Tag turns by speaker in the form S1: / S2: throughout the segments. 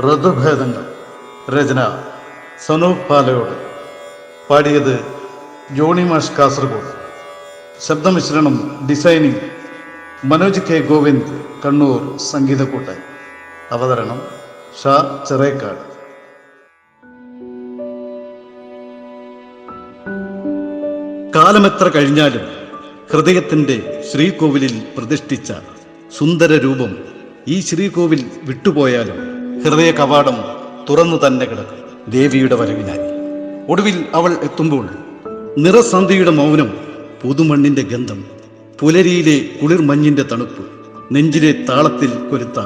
S1: ഋതുഭേദങ്ങൾ. രചന സനൂപ് പാലയോട്. പാടിയത് ജോണി മാഷ് കാസർഗോഡ്. ശബ്ദമിശ്രണം ഡിസൈനിങ് മനോജ് കെ ഗോവിന്ദ് കണ്ണൂർ സംഗീതക്കൂട്ട്. അവതരണം ഷാ ചെറേക്കാട്. കാലമെത്ര കഴിഞ്ഞാലും ഹൃദയത്തിന്റെ ശ്രീകോവിലിൽ പ്രതിഷ്ഠിച്ച സുന്ദര രൂപം ഈ ശ്രീകോവിൽ വിട്ടുപോയാലും ഹൃദയ കവാടം തുറന്നു തന്നെ കിടക്കും. ദേവിയുടെ വരവിനായി. ഒടുവിൽ അവൾ എത്തുമ്പോൾ നിറസന്ധിയുടെ മൗനം പുതുമണ്ണിന്റെ ഗന്ധം പുലരിയിലെ കുളിർമഞ്ഞിന്റെ തണുപ്പ് നെഞ്ചിലെ താളത്തിൽ കൊരുത്ത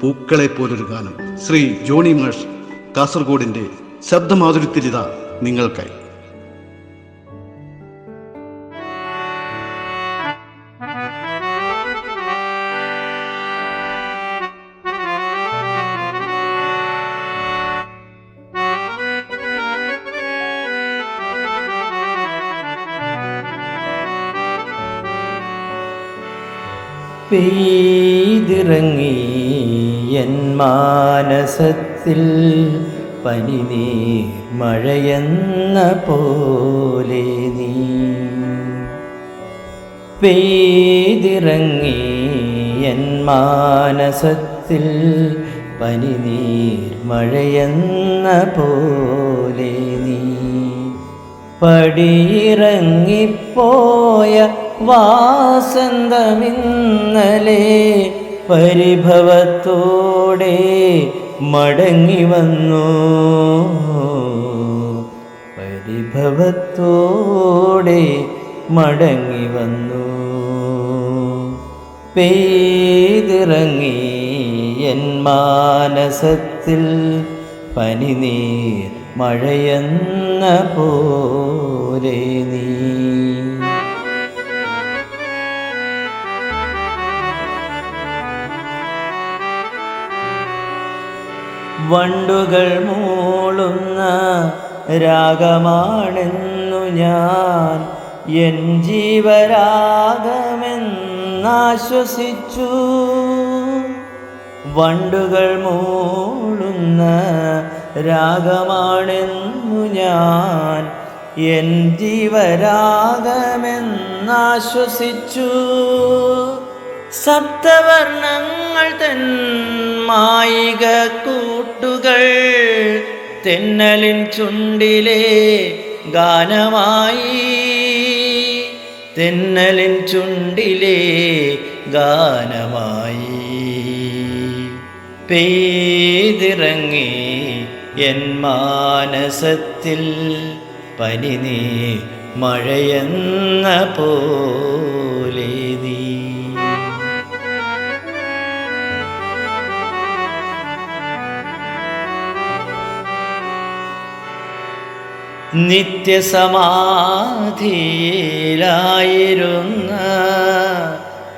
S1: പൂക്കളെ പോലൊരു ഗാനം ശ്രീ ജോണി മാഷ് കാസർഗോഡിന്റെ ശബ്ദമാധുര്യത്തിലിതാ നിങ്ങൾക്കായി.
S2: പെയ്തിറങ്ങി എൻ മാനസത്തിൽ പനിനീർ മഴയെന്ന പോലെ നീ. പെയ്തിറങ്ങി എൻ മാനസത്തിൽ പനിനീർ മഴയെന്ന പോലെ നീ. പടിയിറങ്ങിപ്പോയ വാസന്തമിന്നലെ പരിഭവത്തോടെ മടങ്ങി വന്നു. പരിഭവത്തോടെ മടങ്ങി വന്നു. പെയ്തിറങ്ങി എൻ മാനസത്തിൽ പനിനീർ മഴയെന്ന പോലെ നീ വണ്ടുകൾ മൂളുന്ന രാഗമാണെന്നു ഞാൻ എൻ ജീവരാഗമെന്നാശ്വസിച്ചു. വണ്ടുകൾ മൂളുന്ന രാഗമാണെന്നു ഞാൻ എൻ ജീവരാഗമെന്നാശ്വസിച്ചു. സപ്തവർണങ്ങൾ തൻ മായിക കൂട്ടുകൾ തെന്നലിൻ ചുണ്ടിലെ ഗാനമായി. തെന്നലിൻ ചുണ്ടിലെ ഗാനമായി. പെയ്തിറങ്ങി എൻ മാനസത്തിൽ പനിനീ മഴയെന്ന പോലെ നിത്യസമാധിയിലായിരുന്ന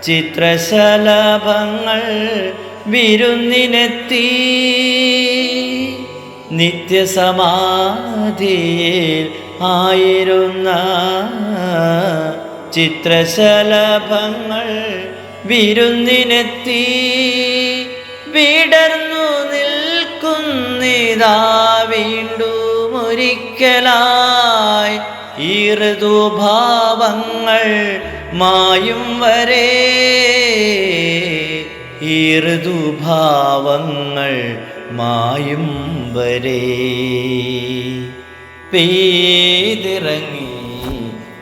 S2: ചിത്രശലഭങ്ങൾ വിരുന്നിനെത്തി. നിത്യസമാധിയിൽ ആയിരുന്ന ചിത്രശലഭങ്ങൾ വിരുന്നിനെത്തി. വിടർന്നു നിൽക്കുന്നിതാ വീണ്ടും ഒരിക്കലായി ഈ ഋതുഭാവങ്ങൾ മായും വരെ. ഈ ഋതുഭാവങ്ങൾ മായും വരെ. പെയ്തിറങ്ങി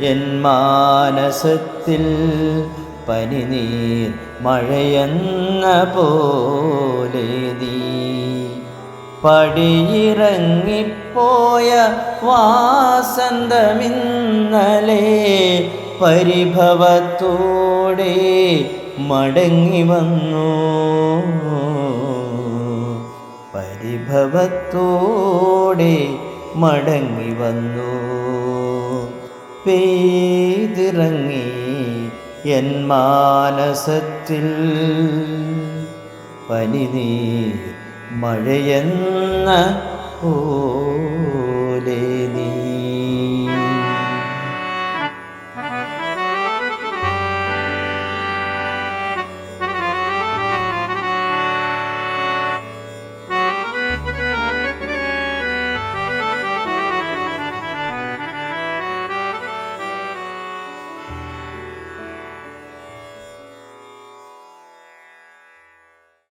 S2: എൻ മാനസത്തിൽ പനിനീർ മഴയെന്ന പോലെ പടിയിറങ്ങിപ്പോയ വാസന്തമിന്നലെ പരിഭവത്തോടെ മടങ്ങി വന്നു. പരിഭവത്തോടെ മടങ്ങി വന്നു. പെയ്തിറങ്ങി എൻ മാനസത്തിൽ പനിനീർ മഴയെന്ന പോലെ നീ